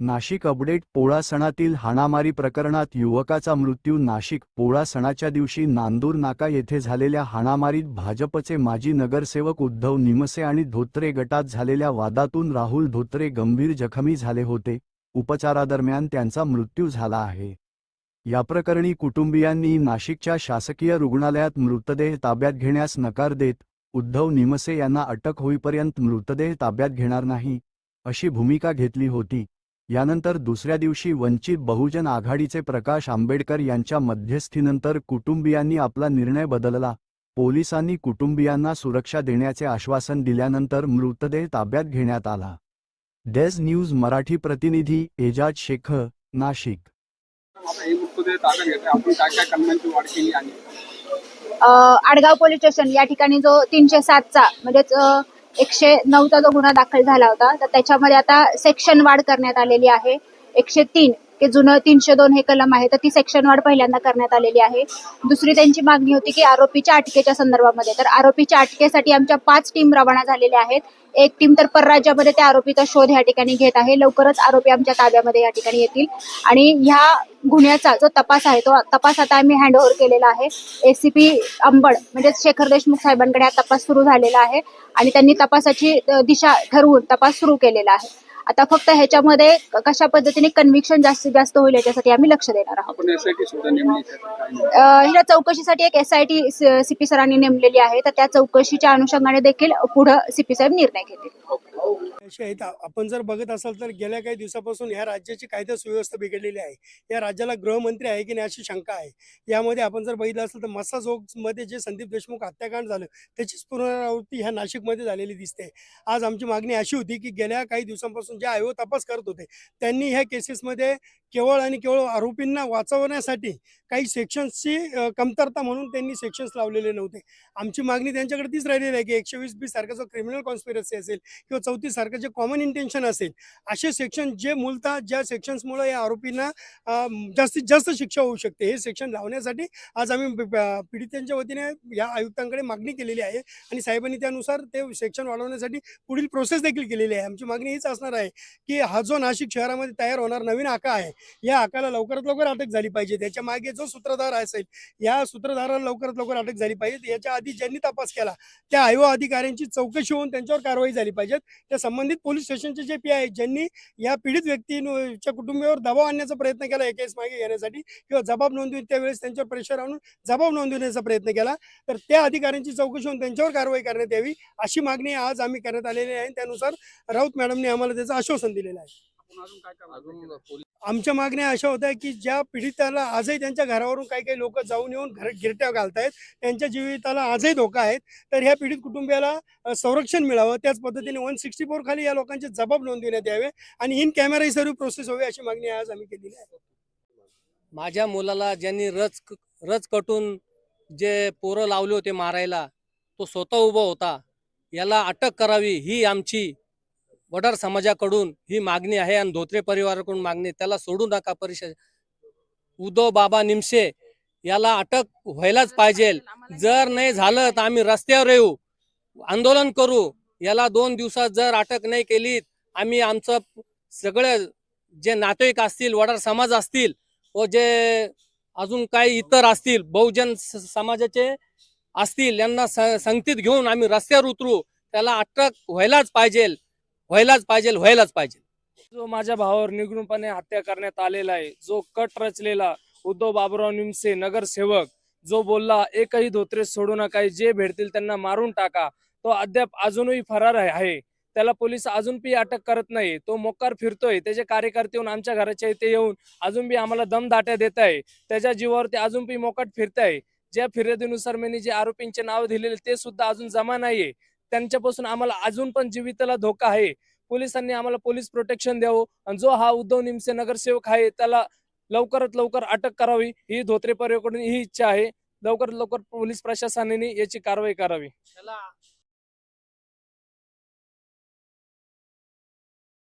Nashik update Pola सणातील हाणामारी प्रकरणात युवकाचा मृत्यू नाशिक पोळा सणाच्या दिवशी नांदूर नाका येथे झालेल्या हाणामारीत भाजपचे माजी नगरसेवक उद्धव निमसे आणि धोत्रे गटात झालेल्या वादातून राहुल धोत्रे गंभीर जखमी झाले होते. उपचारादरम्यान त्यांचा मृत्यू झाला आहे. याप्रकरणी कुटुंबियांनी नाशिकच्या शासकीय रुग्णालयात मृतदेह ताब्यात घेण्यास नकार देत उद्धव निमसे यांना अटक होईपर्यंत मृतदेह ताब्यात घेणार नाही अशी भूमिका घेतली होती. यानंतर दुसऱ्या दिवशी वंचित बहुजन आघाडीचे प्रकाश आंबेडकर यांच्या मध्यस्थीनंतर कुटुंबियांनी आपला निर्णय बदलला. पोलिसांनी कुटुंबियांना सुरक्षा देण्याचे आश्वासन दिल्यानंतर मृतदेह ताब्यात घेण्यात आला. डेज न्यूज मराठी प्रतिनिधी एजाज शेख नाशिक. आता हे मृतदेह ताब्यात घेतोय आपण काय काय कलमांची वाढ केली आणि अ, आडगाव पोलीस स्टेशन या ठिकाणी जो तीनशे सातचा म्हणजेच एकशे नऊचा जो गुन्हा दाखल झाला होता तर त्याच्यामध्ये आता सेक्शन वाढ करण्यात आलेली आहे. एकशे तीन. की जुनं तीनशे दोन हे कलम आहे तर ती सेक्शन वाढ पहिल्यांदा करण्यात आलेली आहे. दुसरी त्यांची मागणी होती की आरोपीच्या अटकेच्या संदर्भामध्ये. तर आरोपीच्या अटकेसाठी आमच्या पाच टीम रवाना झालेल्या आहेत. एक टीम तर परराज्यामध्ये त्या आरोपीचा शोध या ठिकाणी घेत आहे. लवकरच आरोपी आमच्या ताब्यामध्ये या ठिकाणी येतील. आणि ह्या गुन्ह्याचा जो तपास आहे तो तपास आता आम्ही हँडओव्हर केलेला आहे. एसीपी अंबड म्हणजेच शेखर देशमुख साहेबांकडे हा तपास सुरू झालेला आहे. आणि त्यांनी तपासाची दिशा ठरवून तपास सुरू केलेला आहे. आता फक्त ह्याच्यामध्ये कशा पद्धतीने कन्व्हिक्शन जास्तीत जास्त होईल याच्यासाठी आम्ही लक्ष देणार आहोत. एसआयटी हिला चौकशीसाठी एक एस आय टी सीपी सरांनी नेमलेली आहे. तर त्या चौकशीच्या अनुषंगाने देखील पुढे सीपी साहेब निर्णय घेतील. अशी आहेत. आपण जर बघत असाल तर गेल्या काही दिवसापासून ह्या राज्याची कायदा सुव्यवस्था बिघडलेली आहे. या राज्याला गृहमंत्री आहे की नाही अशी शंका आहे. यामध्ये आपण जर बघितलं असेल तर मस्सा मध्ये जे संदीप देशमुख हत्याकांड झालं त्याचीच पुनरावृत्ती ह्या नाशिकमध्ये झालेली दिसते. आज आमची मागणी अशी होती की गेल्या काही दिवसांपासून जे आयोग तपास करत होते त्यांनी ह्या केसेसमध्ये केवळ आणि केवळ आरोपींना वाचवण्यासाठी काही सेक्शन्सची कमतरता म्हणून त्यांनी सेक्शन्स लावलेले नव्हते. आमची मागणी त्यांच्याकडे तीच राहिलेली आहे की एकशे वीस बी सारखा जो क्रिमिनल कॉन्स्पिरसी असेल किंवा चौतीस सारखं जे कॉमन इंटेन्शन असेल असे सेक्शन जे मूलतः ज्या सेक्शन्समुळे या आरोपींना जास्तीत जास्त शिक्षा होऊ शकते. हे सेक्शन लावण्यासाठी आज आम्ही पीडितांच्या वतीने या आयुक्तांकडे मागणी केलेली आहे आणि साहेबांनी त्यानुसार ते सेक्शन वाढवण्यासाठी पुढील प्रोसेस देखील केलेली आहे. आमची मागणी हीच असणार आहे की हा जो नाशिक शहरामध्ये तयार होणार नवीन आका आहे या आकाला लवकरात लवकर अटक झाली पाहिजे. त्याच्यामागे जो सूत्रधार असेल या सूत्रधाराला लवकरात लवकर अटक झाली पाहिजे. याच्या आधी ज्यांनी तपास केला त्या आयोग अधिकाऱ्यांची चौकशी होऊन त्यांच्यावर कारवाई झाली पाहिजे. त्या संबंधित पोलीस स्टेशनचे जे पी आहे ज्यांनी या पीडित व्यक्तीच्या कुटुंबियावर दबाव आणण्याचा प्रयत्न केला या केस मागे घेण्यासाठी किंवा जबाब नोंदवून त्यावेळेस त्यांच्यावर प्रेशर आणून जबाब नोंदवण्याचा प्रयत्न केला तर त्या अधिकाऱ्यांची चौकशी होऊन त्यांच्यावर कारवाई करण्यात यावी अशी मागणी आज आम्ही करण्यात आलेली आहे. त्यानुसार राऊत मॅडमने आम्हाला त्याचं आश्वासन दिलेलं आहे. आमच्या मागण्या अशा होत्या की ज्या पीडिताला आजही त्यांच्या घरावरून काही काही लोक जाऊन येऊन घर गिरट्या घालतायत त्यांच्या जीविताला आजही धोका आहेत तर ह्या पीडित कुटुंबियाला संरक्षण मिळावं. त्याच पद्धतीने वन सिक्स्टी फोर खाली या लोकांचे जबाब नोंदविण्यात यावे आणि इन कॅमेरा ही सर्व प्रोसेस हवी अशी मागणी आज आम्ही केलेली आहे. माझ्या मुलाला ज्यांनी रच रच कटून जे पोरं लावले होते मारायला तो स्वतः उभा होता. याला अटक करावी ही आमची वडार समाजाकडून ही मागणी आहे आणि धोत्रे परिवाराकडून मागणी त्याला सोडू नका परिषद. उद्धव बाबा निमसे याला अटक व्हायलाच पाहिजे. जर नाही झालं तर आम्ही रस्त्यावर येऊ. आंदोलन करू. याला दोन दिवसात जर अटक नाही केली आम्ही आमचं सगळे जे नातेवाईक असतील वडार समाज असतील व जे अजून काही इतर असतील बहुजन समाजाचे असतील यांना संगतीत घेऊन आम्ही रस्त्यावर उतरू. त्याला अटक व्हायलाच पाहिजे. व्हायलाच पाहिजे व्हायलाच पाहिजे. जो माझ्या भावावर निगूनपणे हत्या करण्यात आलेला आहे जो कट रचलेला उद्धव बाबुराव निमसे नगरसेवक जो बोलला एकही धोत्रे सोडू नका जे भेटतील त्यांना मारून टाका. तो अद्याप अजूनही फरार आहे- त्याला पोलीस अजून बी अटक करत नाही. तो मोकार फिरतोय. त्याचे कार्यकर्ते येऊन आमच्या घराच्या इथे येऊन अजून बी आम्हाला दमदाट्या देत आहे. त्याच्या जीवावरती अजून बी मोकाट फिरत आहे ज्या फिर्यादीनुसार मी जे आरोपींचे नाव दिलेले ते सुद्धा अजून जमा नाहीये. त्यांच्यापासून आम्हाला अजून पण जीविताला धोका आहे. पोलिसांनी आम्हाला पोलीस प्रोटेक्शन द्यावं. आणि जो हा उद्धव निमसे नगरसेवक आहे त्याला लवकरात लवकर अटक करावी ही धोत्रे परिवाराकडून ही इच्छा आहे. लवकरात लवकर पोलीस प्रशासनाने याची कारवाई करावी. त्याला